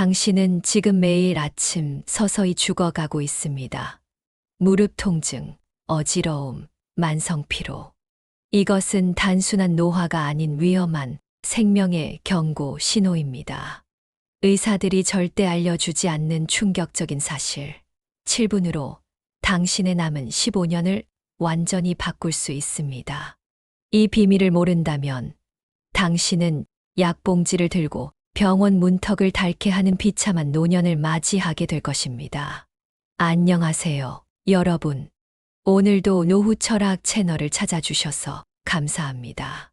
당신은 지금 매일 아침 서서히 죽어가고 있습니다. 무릎 통증, 어지러움, 만성 피로. 이것은 단순한 노화가 아닌 위험한 생명의 경고 신호입니다. 의사들이 절대 알려주지 않는 충격적인 사실. 7분으로 당신의 남은 15년을 완전히 바꿀 수 있습니다. 이 비밀을 모른다면 당신은 약봉지를 들고 병원 문턱을 닳게 하는 비참한 노년을 맞이하게 될 것입니다. 안녕하세요, 여러분. 오늘도 노후 철학 채널을 찾아주셔서 감사합니다.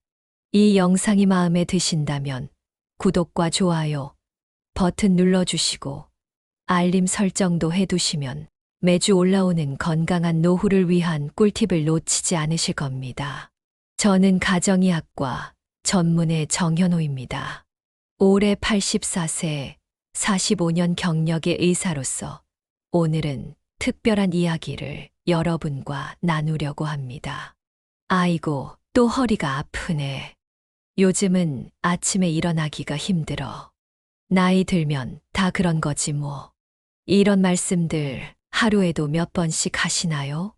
이 영상이 마음에 드신다면 구독과 좋아요 버튼 눌러주시고 알림 설정도 해두시면 매주 올라오는 건강한 노후를 위한 꿀팁을 놓치지 않으실 겁니다. 저는 가정의학과 전문의 정현호입니다. 올해 84세, 45년 경력의 의사로서 오늘은 특별한 이야기를 여러분과 나누려고 합니다. 아이고, 또 허리가 아프네. 요즘은 아침에 일어나기가 힘들어. 나이 들면 다 그런 거지 뭐. 이런 말씀들 하루에도 몇 번씩 하시나요?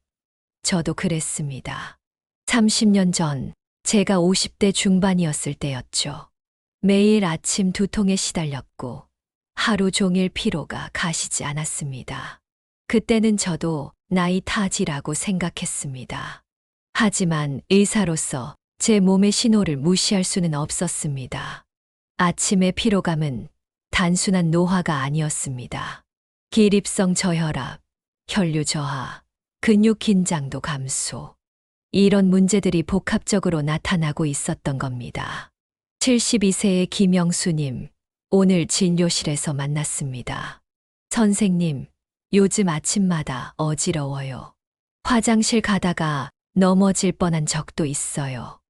저도 그랬습니다. 30년 전 제가 50대 중반이었을 때였죠. 매일 아침 두통에 시달렸고 하루 종일 피로가 가시지 않았습니다. 그때는 저도 나이 타지라고 생각했습니다. 하지만 의사로서 제 몸의 신호를 무시할 수는 없었습니다. 아침의 피로감은 단순한 노화가 아니었습니다. 기립성 저혈압, 혈류 저하, 근육 긴장도 감소. 이런 문제들이 복합적으로 나타나고 있었던 겁니다. 72세의 김영수님, 오늘 진료실에서 만났습니다. 선생님, 요즘 아침마다 어지러워요. 화장실 가다가 넘어질 뻔한 적도 있어요.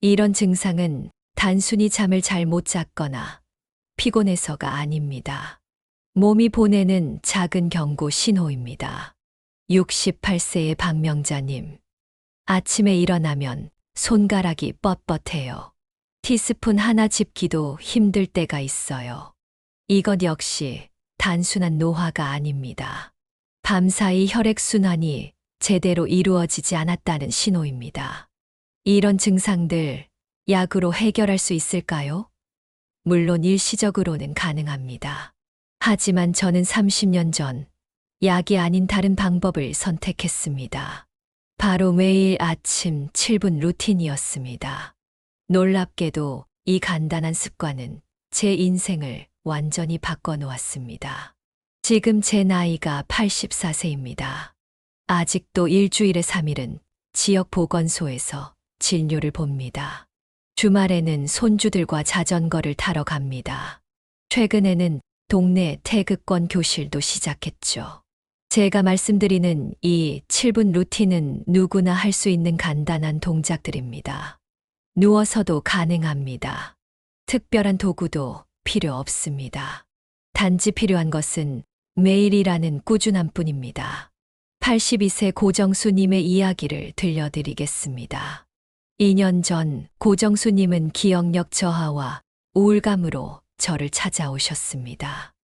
이런 증상은 단순히 잠을 잘 못 잤거나 피곤해서가 아닙니다. 몸이 보내는 작은 경고 신호입니다. 68세의 박명자님. 아침에 일어나면 손가락이 뻣뻣해요. 티스푼 하나 집기도 힘들 때가 있어요. 이것 역시 단순한 노화가 아닙니다. 밤사이 혈액순환이 제대로 이루어지지 않았다는 신호입니다. 이런 증상들 약으로 해결할 수 있을까요? 물론 일시적으로는 가능합니다. 하지만 저는 30년 전 약이 아닌 다른 방법을 선택했습니다. 바로 매일 아침 7분 루틴이었습니다. 놀랍게도 이 간단한 습관은 제 인생을 완전히 바꿔놓았습니다. 지금 제 나이가 84세입니다. 아직도 일주일에 3일은 지역 보건소에서 진료를 봅니다. 주말에는 손주들과 자전거를 타러 갑니다. 최근에는 동네 태극권 교실도 시작했죠. 제가 말씀드리는 이 7분 루틴은 누구나 할 수 있는 간단한 동작들입니다. 누워서도 가능합니다. 특별한 도구도 필요 없습니다. 단지 필요한 것은 매일이라는 꾸준함 뿐입니다. 82세 고정수님의 이야기를 들려드리겠습니다. 2년 전 고정수님은 기억력 저하와 우울감으로 저를 찾아오셨습니다.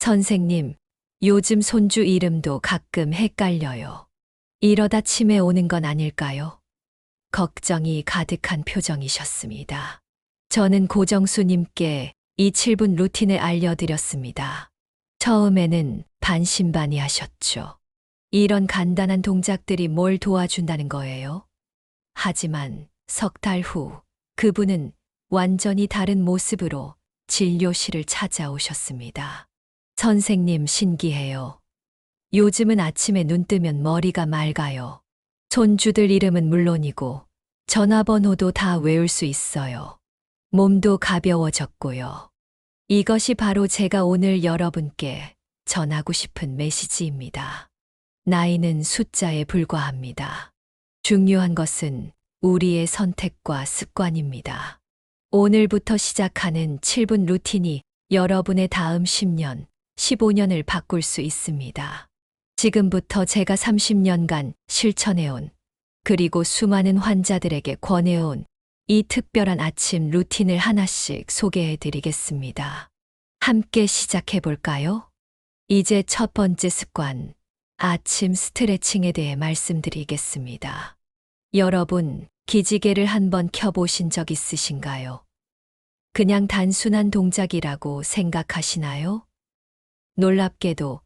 선생님, 요즘 손주 이름도 가끔 헷갈려요. 이러다 치매 오는 건 아닐까요? 걱정이 가득한 표정이셨습니다. 저는 고정수님께 이 7분 루틴을 알려드렸습니다. 처음에는 반신반의 하셨죠. 이런 간단한 동작들이 뭘 도와준다는 거예요? 하지만 석 달 후 그분은 완전히 다른 모습으로 진료실을 찾아오셨습니다. 선생님 신기해요. 요즘은 아침에 눈 뜨면 머리가 맑아요. 손주들 이름은 물론이고 전화번호도 다 외울 수 있어요. 몸도 가벼워졌고요. 이것이 바로 제가 오늘 여러분께 전하고 싶은 메시지입니다. 나이는 숫자에 불과합니다. 중요한 것은 우리의 선택과 습관입니다. 오늘부터 시작하는 7분 루틴이 여러분의 다음 10년, 15년을 바꿀 수 있습니다. 지금부터 제가 30년간 실천해온 그리고 수많은 환자들에게 권해온 이 특별한 아침 루틴을 하나씩 소개해 드리겠습니다. 함께 시작해 볼까요? 이제 첫 번째 습관, 아침 스트레칭에 대해 말씀드리겠습니다. 여러분, 기지개를 한번 켜보신 적 있으신가요? 그냥 단순한 동작이라고 생각하시나요? 놀랍게도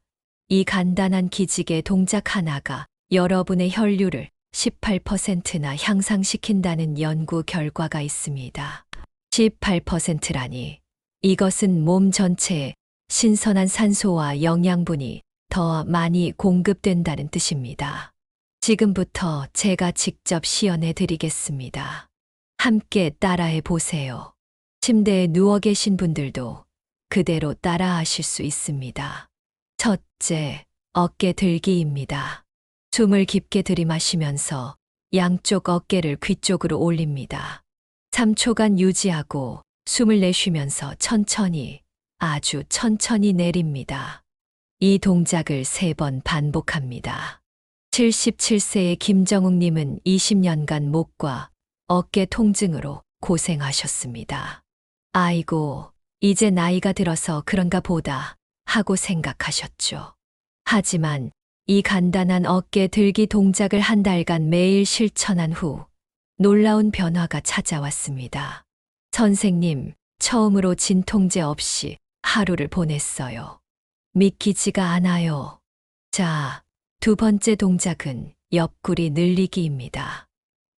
이 간단한 기지개 동작 하나가 여러분의 혈류를 18%나 향상시킨다는 연구 결과가 있습니다. 18%라니 이것은 몸 전체에 신선한 산소와 영양분이 더 많이 공급된다는 뜻입니다. 지금부터 제가 직접 시연해 드리겠습니다. 함께 따라해 보세요. 침대에 누워 계신 분들도 그대로 따라 하실 수 있습니다. 첫째, 어깨 들기입니다. 숨을 깊게 들이마시면서 양쪽 어깨를 귀 쪽으로 올립니다. 3초간 유지하고 숨을 내쉬면서 천천히, 아주 천천히 내립니다. 이 동작을 세 번 반복합니다. 77세의 김정욱님은 20년간 목과 어깨 통증으로 고생하셨습니다. 아이고, 이제 나이가 들어서 그런가 보다 하고 생각하셨죠. 하지만 이 간단한 어깨 들기 동작을 한 달간 매일 실천한 후 놀라운 변화가 찾아왔습니다. 선생님, 처음으로 진통제 없이 하루를 보냈어요. 믿기지가 않아요. 자, 두 번째 동작은 옆구리 늘리기입니다.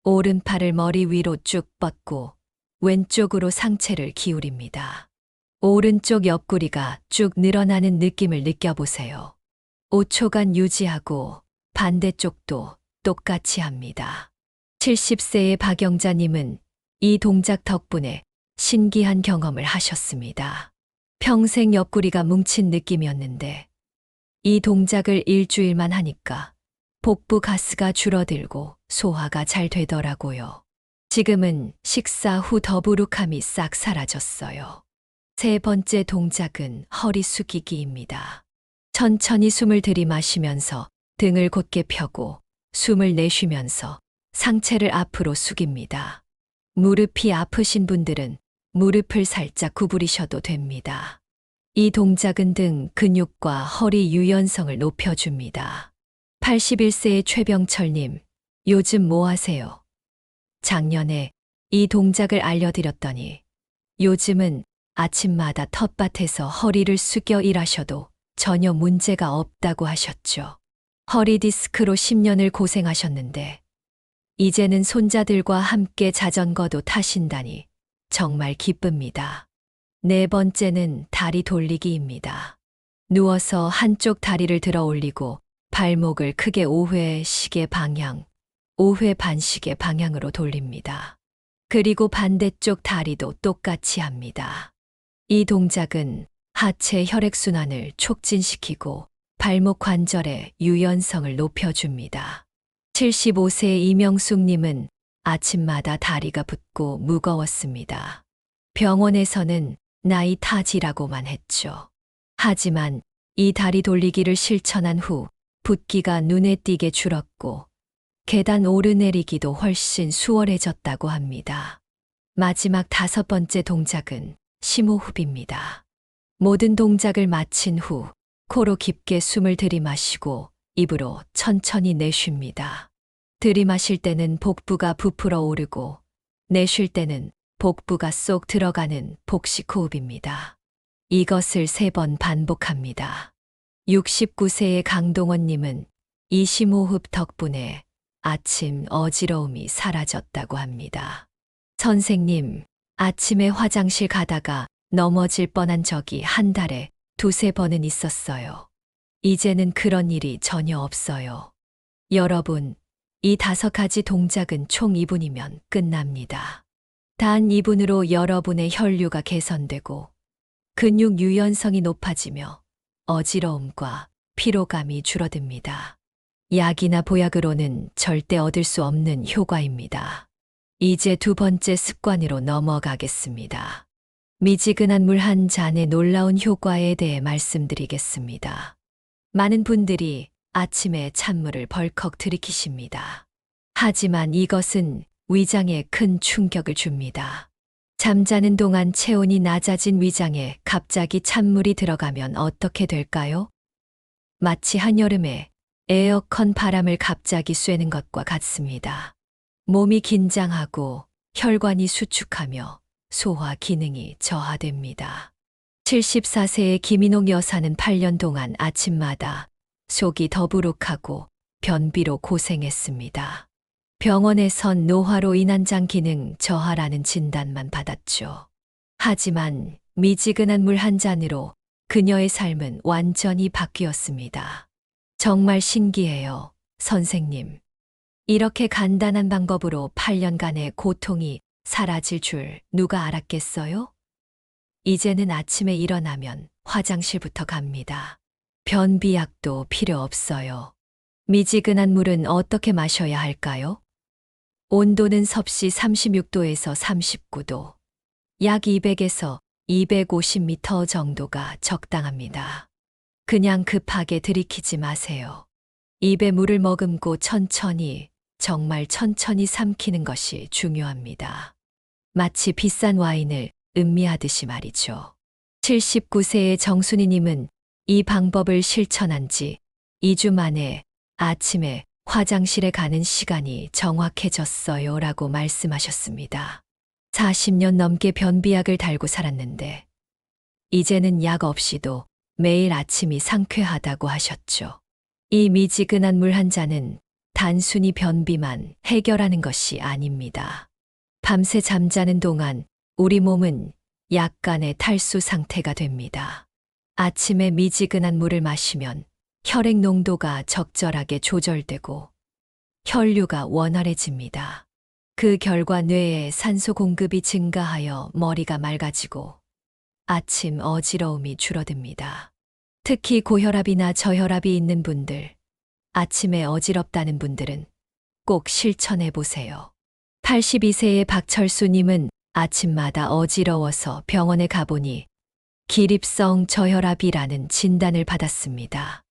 오른팔을 머리 위로 쭉 뻗고 왼쪽으로 상체를 기울입니다. 오른쪽 옆구리가 쭉 늘어나는 느낌을 느껴보세요. 5초간 유지하고 반대쪽도 똑같이 합니다. 70세의 박영자님은 이 동작 덕분에 신기한 경험을 하셨습니다. 평생 옆구리가 뭉친 느낌이었는데 이 동작을 일주일만 하니까 복부 가스가 줄어들고 소화가 잘 되더라고요. 지금은 식사 후 더부룩함이 싹 사라졌어요. 세 번째 동작은 허리 숙이기입니다. 천천히 숨을 들이마시면서 등을 곧게 펴고 숨을 내쉬면서 상체를 앞으로 숙입니다. 무릎이 아프신 분들은 무릎을 살짝 구부리셔도 됩니다. 이 동작은 등 근육과 허리 유연성을 높여줍니다. 81세의 최병철님, 요즘 뭐 하세요? 작년에 이 동작을 알려드렸더니 요즘은 아침마다 텃밭에서 허리를 숙여 일하셔도 전혀 문제가 없다고 하셨죠. 허리 디스크로 10년을 고생하셨는데 이제는 손자들과 함께 자전거도 타신다니 정말 기쁩니다. 네 번째는 다리 돌리기입니다. 누워서 한쪽 다리를 들어 올리고 발목을 크게 5회 시계 방향, 5회 반시계 방향으로 돌립니다. 그리고 반대쪽 다리도 똑같이 합니다. 이 동작은 하체 혈액순환을 촉진시키고 발목 관절의 유연성을 높여줍니다. 75세의 이명숙님은 아침마다 다리가 붓고 무거웠습니다. 병원에서는 나이 타지라고만 했죠. 하지만 이 다리 돌리기를 실천한 후 붓기가 눈에 띄게 줄었고 계단 오르내리기도 훨씬 수월해졌다고 합니다. 마지막 다섯 번째 동작은 심호흡입니다. 모든 동작을 마친 후 코로 깊게 숨을 들이마시고 입으로 천천히 내쉽니다. 들이마실 때는 복부가 부풀어 오르고 내쉴 때는 복부가 쏙 들어가는 복식 호흡입니다. 이것을 세 번 반복합니다. 69세의 강동원님은 이 심호흡 덕분에 아침 어지러움이 사라졌다고 합니다. 선생님, 아침에 화장실 가다가 넘어질 뻔한 적이 한 달에 두세 번은 있었어요. 이제는 그런 일이 전혀 없어요. 여러분, 이 다섯 가지 동작은 총 2분이면 끝납니다. 단 2분으로 여러분의 혈류가 개선되고 근육 유연성이 높아지며 어지러움과 피로감이 줄어듭니다. 약이나 보약으로는 절대 얻을 수 없는 효과입니다. 이제 두 번째 습관으로 넘어가겠습니다. 미지근한 물 한 잔의 놀라운 효과에 대해 말씀드리겠습니다. 많은 분들이 아침에 찬물을 벌컥 들이키십니다. 하지만 이것은 위장에 큰 충격을 줍니다. 잠자는 동안 체온이 낮아진 위장에 갑자기 찬물이 들어가면 어떻게 될까요? 마치 한여름에 에어컨 바람을 갑자기 쐬는 것과 같습니다. 몸이 긴장하고 혈관이 수축하며 소화 기능이 저하됩니다. 74세의 김인옥 여사는 8년 동안 아침마다 속이 더부룩하고 변비로 고생했습니다. 병원에선 노화로 인한 장 기능 저하라는 진단만 받았죠. 하지만 미지근한 물 한 잔으로 그녀의 삶은 완전히 바뀌었습니다. 정말 신기해요, 선생님. 이렇게 간단한 방법으로 8년간의 고통이 사라질 줄 누가 알았겠어요? 이제는 아침에 일어나면 화장실부터 갑니다. 변비약도 필요 없어요. 미지근한 물은 어떻게 마셔야 할까요? 온도는 섭씨 36도에서 39도, 약 200에서 250m 정도가 적당합니다. 그냥 급하게 들이키지 마세요. 입에 물을 머금고 천천히, 정말 천천히 삼키는 것이 중요합니다. 마치 비싼 와인을 음미하듯이 말이죠. 79세의 정순이님은 이 방법을 실천한 지 2주 만에 아침에 화장실에 가는 시간이 정확해졌어요 라고 말씀하셨습니다. 40년 넘게 변비약을 달고 살았는데, 이제는 약 없이도 매일 아침이 상쾌하다고 하셨죠. 이 미지근한 물 한 잔은 단순히 변비만 해결하는 것이 아닙니다. 밤새 잠자는 동안 우리 몸은 약간의 탈수 상태가 됩니다. 아침에 미지근한 물을 마시면 혈액 농도가 적절하게 조절되고 혈류가 원활해집니다. 그 결과 뇌에 산소 공급이 증가하여 머리가 맑아지고 아침 어지러움이 줄어듭니다. 특히 고혈압이나 저혈압이 있는 분들, 아침에 어지럽다는 분들은 꼭 실천해 보세요. 82세의 박철수님은 아침마다 어지러워서 병원에 가보니 기립성 저혈압이라는 진단을 받았습니다.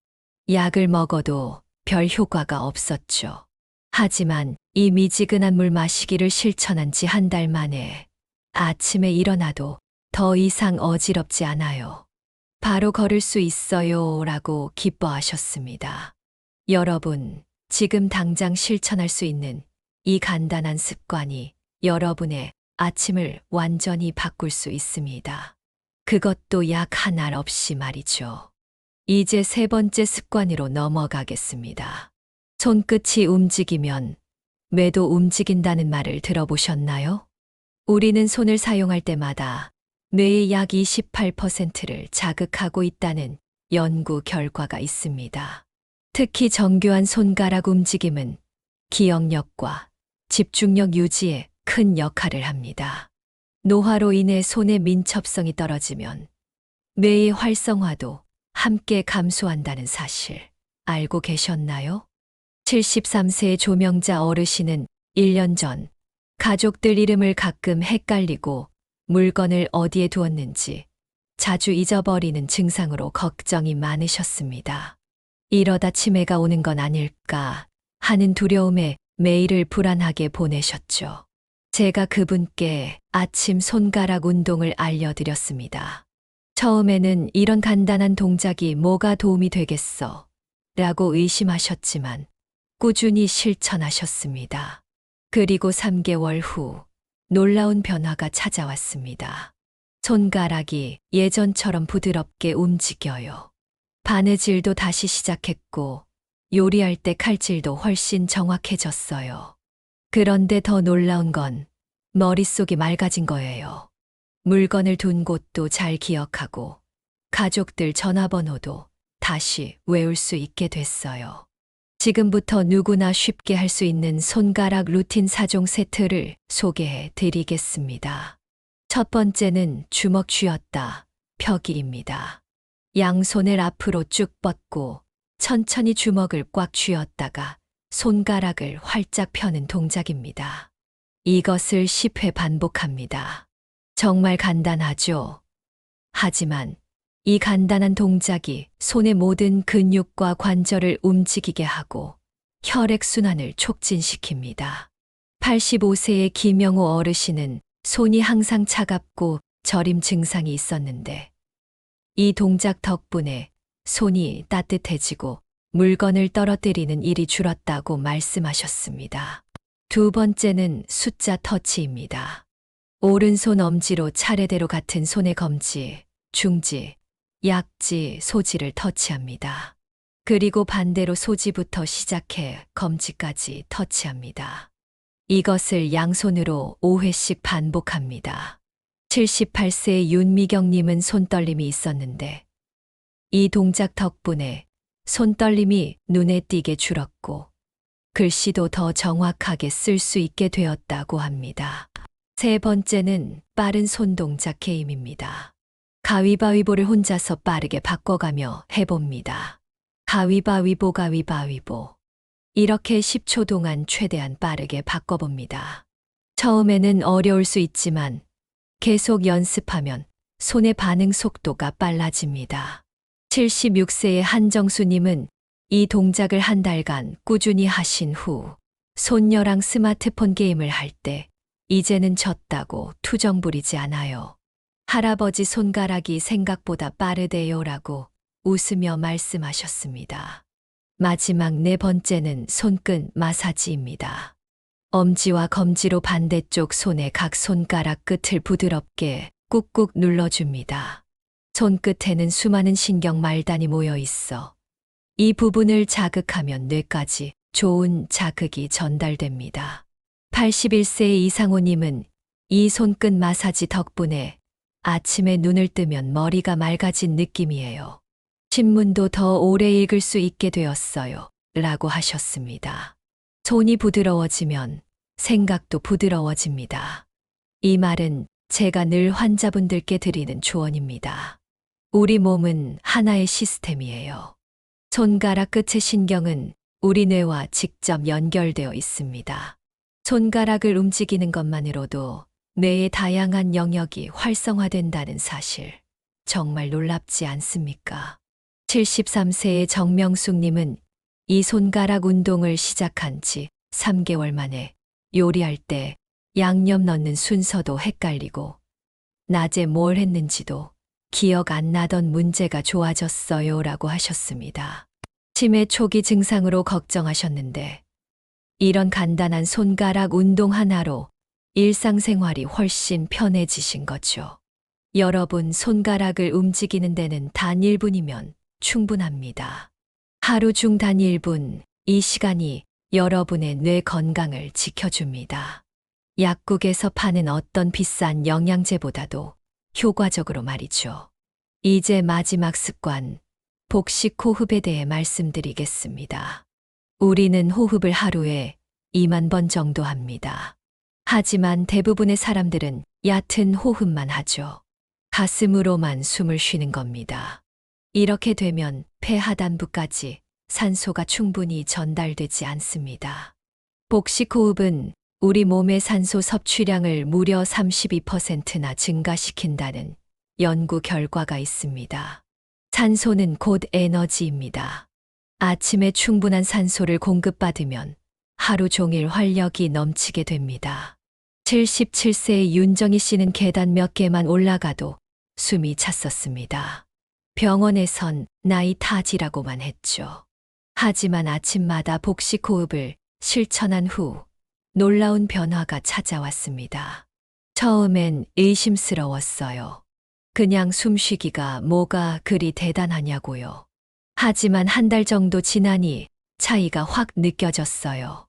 약을 먹어도 별 효과가 없었죠. 하지만 이 미지근한 물 마시기를 실천한 지 한 달 만에 아침에 일어나도 더 이상 어지럽지 않아요. 바로 걸을 수 있어요 라고 기뻐하셨습니다. 여러분, 지금 당장 실천할 수 있는 이 간단한 습관이 여러분의 아침을 완전히 바꿀 수 있습니다. 그것도 약 한 알 없이 말이죠. 이제 세 번째 습관으로 넘어가겠습니다. 손끝이 움직이면 뇌도 움직인다는 말을 들어보셨나요? 우리는 손을 사용할 때마다 뇌의 약 28%를 자극하고 있다는 연구 결과가 있습니다. 특히 정교한 손가락 움직임은 기억력과 집중력 유지에 큰 역할을 합니다. 노화로 인해 손의 민첩성이 떨어지면 뇌의 활성화도 함께 감소한다는 사실 알고 계셨나요? 73세의 조명자 어르신은 1년 전 가족들 이름을 가끔 헷갈리고 물건을 어디에 두었는지 자주 잊어버리는 증상으로 걱정이 많으셨습니다. 이러다 치매가 오는 건 아닐까 하는 두려움에 매일을 불안하게 보내셨죠. 제가 그분께 아침 손가락 운동을 알려드렸습니다. 처음에는 이런 간단한 동작이 뭐가 도움이 되겠어? 라고 의심하셨지만 꾸준히 실천하셨습니다. 그리고 3개월 후 놀라운 변화가 찾아왔습니다. 손가락이 예전처럼 부드럽게 움직여요. 바느질도 다시 시작했고 요리할 때 칼질도 훨씬 정확해졌어요. 그런데 더 놀라운 건 머릿속이 맑아진 거예요. 물건을 둔 곳도 잘 기억하고 가족들 전화번호도 다시 외울 수 있게 됐어요. 지금부터 누구나 쉽게 할 수 있는 손가락 루틴 4종 세트를 소개해 드리겠습니다. 첫 번째는 주먹 쥐었다, 펴기입니다. 양손을 앞으로 쭉 뻗고 천천히 주먹을 꽉 쥐었다가 손가락을 활짝 펴는 동작입니다. 이것을 10회 반복합니다. 정말 간단하죠? 하지만 이 간단한 동작이 손의 모든 근육과 관절을 움직이게 하고 혈액순환을 촉진시킵니다. 85세의 김영호 어르신은 손이 항상 차갑고 저림 증상이 있었는데 이 동작 덕분에 손이 따뜻해지고 물건을 떨어뜨리는 일이 줄었다고 말씀하셨습니다. 두 번째는 숫자 터치입니다. 오른손 엄지로 차례대로 같은 손의 검지, 중지, 약지, 소지를 터치합니다. 그리고 반대로 소지부터 시작해 검지까지 터치합니다. 이것을 양손으로 5회씩 반복합니다. 78세의 윤미경님은 손떨림이 있었는데 이 동작 덕분에 손떨림이 눈에 띄게 줄었고 글씨도 더 정확하게 쓸 수 있게 되었다고 합니다. 세 번째는 빠른 손동작 게임입니다. 가위바위보를 혼자서 빠르게 바꿔가며 해봅니다. 가위바위보 가위바위보. 이렇게 10초 동안 최대한 빠르게 바꿔봅니다. 처음에는 어려울 수 있지만 계속 연습하면 손의 반응 속도가 빨라집니다. 76세의 한정수님은 이 동작을 한 달간 꾸준히 하신 후 손녀랑 스마트폰 게임을 할 때 이제는 졌다고 투정 부리지 않아요. 할아버지 손가락이 생각보다 빠르대요라고 웃으며 말씀하셨습니다. 마지막 네 번째는 손끝 마사지입니다. 엄지와 검지로 반대쪽 손의 각 손가락 끝을 부드럽게 꾹꾹 눌러줍니다. 손끝에는 수많은 신경 말단이 모여 있어 이 부분을 자극하면 뇌까지 좋은 자극이 전달됩니다. 81세의 이상호님은 이 손끝 마사지 덕분에 아침에 눈을 뜨면 머리가 맑아진 느낌이에요. 신문도 더 오래 읽을 수 있게 되었어요. 라고 하셨습니다. 손이 부드러워지면 생각도 부드러워집니다. 이 말은 제가 늘 환자분들께 드리는 조언입니다. 우리 몸은 하나의 시스템이에요. 손가락 끝의 신경은 우리 뇌와 직접 연결되어 있습니다. 손가락을 움직이는 것만으로도 뇌의 다양한 영역이 활성화된다는 사실. 정말 놀랍지 않습니까? 73세의 정명숙님은 이 손가락 운동을 시작한 지 3개월 만에 요리할 때 양념 넣는 순서도 헷갈리고 낮에 뭘 했는지도 기억 안 나던 문제가 좋아졌어요 라고 하셨습니다. 치매 초기 증상으로 걱정하셨는데 이런 간단한 손가락 운동 하나로 일상생활이 훨씬 편해지신 거죠. 여러분 손가락을 움직이는 데는 단 1분이면 충분합니다. 하루 중단 1분, 이 시간이 여러분의 뇌 건강을 지켜줍니다. 약국에서 파는 어떤 비싼 영양제보다도 효과적으로 말이죠. 이제 마지막 습관, 복식 호흡에 대해 말씀드리겠습니다. 우리는 호흡을 하루에 2만 번 정도 합니다. 하지만 대부분의 사람들은 얕은 호흡만 하죠. 가슴으로만 숨을 쉬는 겁니다. 이렇게 되면 폐 하단부까지 산소가 충분히 전달되지 않습니다. 복식 호흡은 우리 몸의 산소 섭취량을 무려 32%나 증가시킨다는 연구 결과가 있습니다. 산소는 곧 에너지입니다. 아침에 충분한 산소를 공급받으면 하루 종일 활력이 넘치게 됩니다. 77세의 윤정희 씨는 계단 몇 개만 올라가도 숨이 찼었습니다. 병원에선 나이 타지라고만 했죠. 하지만 아침마다 복식 호흡을 실천한 후 놀라운 변화가 찾아왔습니다. 처음엔 의심스러웠어요. 그냥 숨쉬기가 뭐가 그리 대단하냐고요. 하지만 한 달 정도 지나니 차이가 확 느껴졌어요.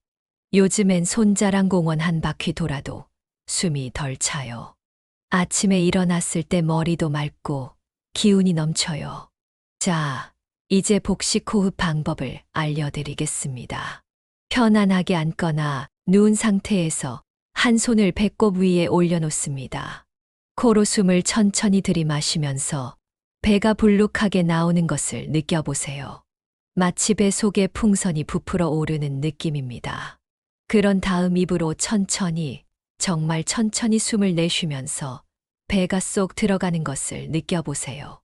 요즘엔 손자랑 공원 한 바퀴 돌아도 숨이 덜 차요. 아침에 일어났을 때 머리도 맑고 기운이 넘쳐요. 자, 이제 복식 호흡 방법을 알려드리겠습니다. 편안하게 앉거나 누운 상태에서 한 손을 배꼽 위에 올려놓습니다. 코로 숨을 천천히 들이마시면서 배가 불룩하게 나오는 것을 느껴보세요. 마치 배 속에 풍선이 부풀어 오르는 느낌입니다. 그런 다음 입으로 천천히, 정말 천천히 숨을 내쉬면서 배가 쏙 들어가는 것을 느껴보세요.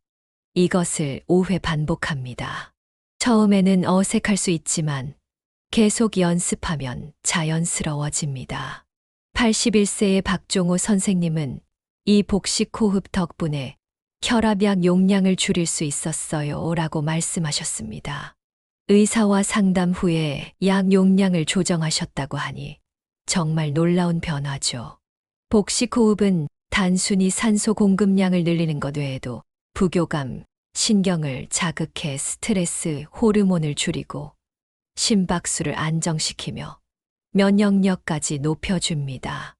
이것을 5회 반복합니다. 처음에는 어색할 수 있지만 계속 연습하면 자연스러워집니다. 81세의 박종호 선생님은 이 복식 호흡 덕분에 혈압약 용량을 줄일 수 있었어요. 라고 말씀하셨습니다. 의사와 상담 후에 약 용량을 조정하셨다고 하니 정말 놀라운 변화죠. 복식 호흡은 단순히 산소 공급량을 늘리는 것 외에도 부교감, 신경을 자극해 스트레스 호르몬을 줄이고 심박수를 안정시키며 면역력까지 높여줍니다.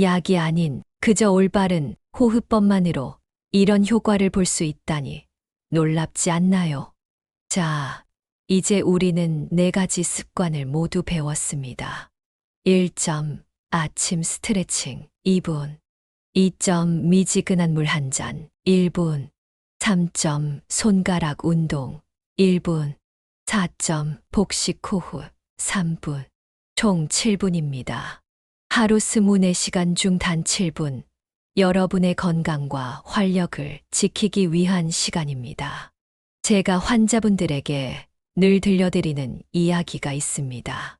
약이 아닌 그저 올바른 호흡법만으로 이런 효과를 볼 수 있다니 놀랍지 않나요? 자, 이제 우리는 네 가지 습관을 모두 배웠습니다. 1점 아침 스트레칭 2분 2점 미지근한 물 한 잔 1분 3점 손가락 운동 1분 4점 복식 호흡 3분 총 7분입니다. 하루 24시간 중 단 7분 여러분의 건강과 활력을 지키기 위한 시간입니다. 제가 환자분들에게 늘 들려드리는 이야기가 있습니다.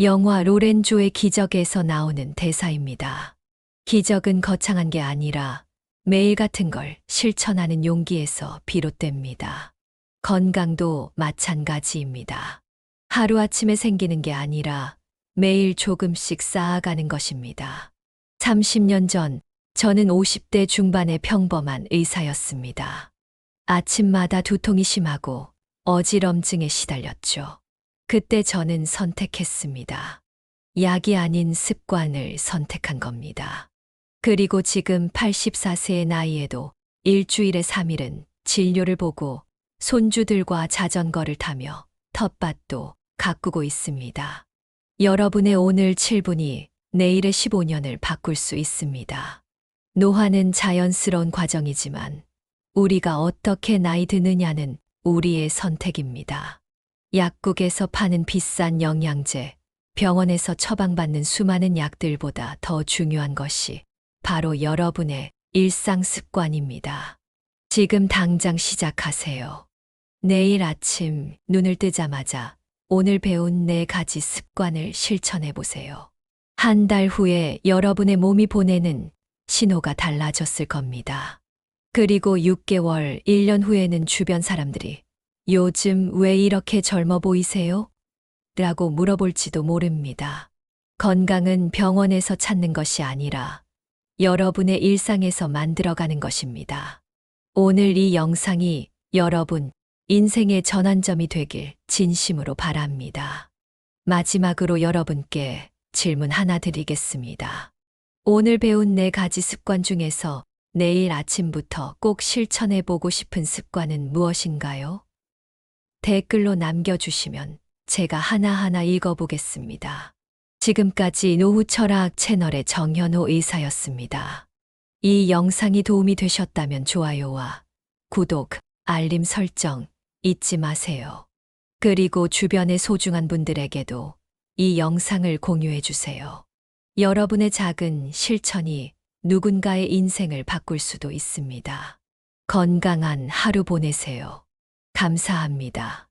영화 로렌조의 기적에서 나오는 대사입니다. 기적은 거창한 게 아니라 매일 같은 걸 실천하는 용기에서 비롯됩니다. 건강도 마찬가지입니다. 하루아침에 생기는 게 아니라 매일 조금씩 쌓아가는 것입니다. 30년 전 저는 50대 중반의 평범한 의사였습니다. 아침마다 두통이 심하고 어지럼증에 시달렸죠. 그때 저는 선택했습니다. 약이 아닌 습관을 선택한 겁니다. 그리고 지금 84세의 나이에도 일주일에 3일은 진료를 보고 손주들과 자전거를 타며 텃밭도 가꾸고 있습니다. 여러분의 오늘 7분이 내일의 15년을 바꿀 수 있습니다. 노화는 자연스러운 과정이지만 우리가 어떻게 나이 드느냐는 우리의 선택입니다. 약국에서 파는 비싼 영양제, 병원에서 처방받는 수많은 약들보다 더 중요한 것이 바로 여러분의 일상 습관입니다. 지금 당장 시작하세요. 내일 아침 눈을 뜨자마자 오늘 배운 네 가지 습관을 실천해 보세요. 한 달 후에 여러분의 몸이 보내는 신호가 달라졌을 겁니다. 그리고 6개월, 1년 후에는 주변 사람들이 요즘 왜 이렇게 젊어 보이세요? 라고 물어볼지도 모릅니다. 건강은 병원에서 찾는 것이 아니라 여러분의 일상에서 만들어가는 것입니다. 오늘 이 영상이 여러분 인생의 전환점이 되길 진심으로 바랍니다. 마지막으로 여러분께 질문 하나 드리겠습니다. 오늘 배운 네 가지 습관 중에서 내일 아침부터 꼭 실천해 보고 싶은 습관은 무엇인가요? 댓글로 남겨주시면 제가 하나하나 읽어보겠습니다. 지금까지 노후 철학 채널의 정현호 의사였습니다. 이 영상이 도움이 되셨다면 좋아요와 구독, 알림 설정 잊지 마세요. 그리고 주변의 소중한 분들에게도 이 영상을 공유해 주세요. 여러분의 작은 실천이 누군가의 인생을 바꿀 수도 있습니다. 건강한 하루 보내세요. 감사합니다.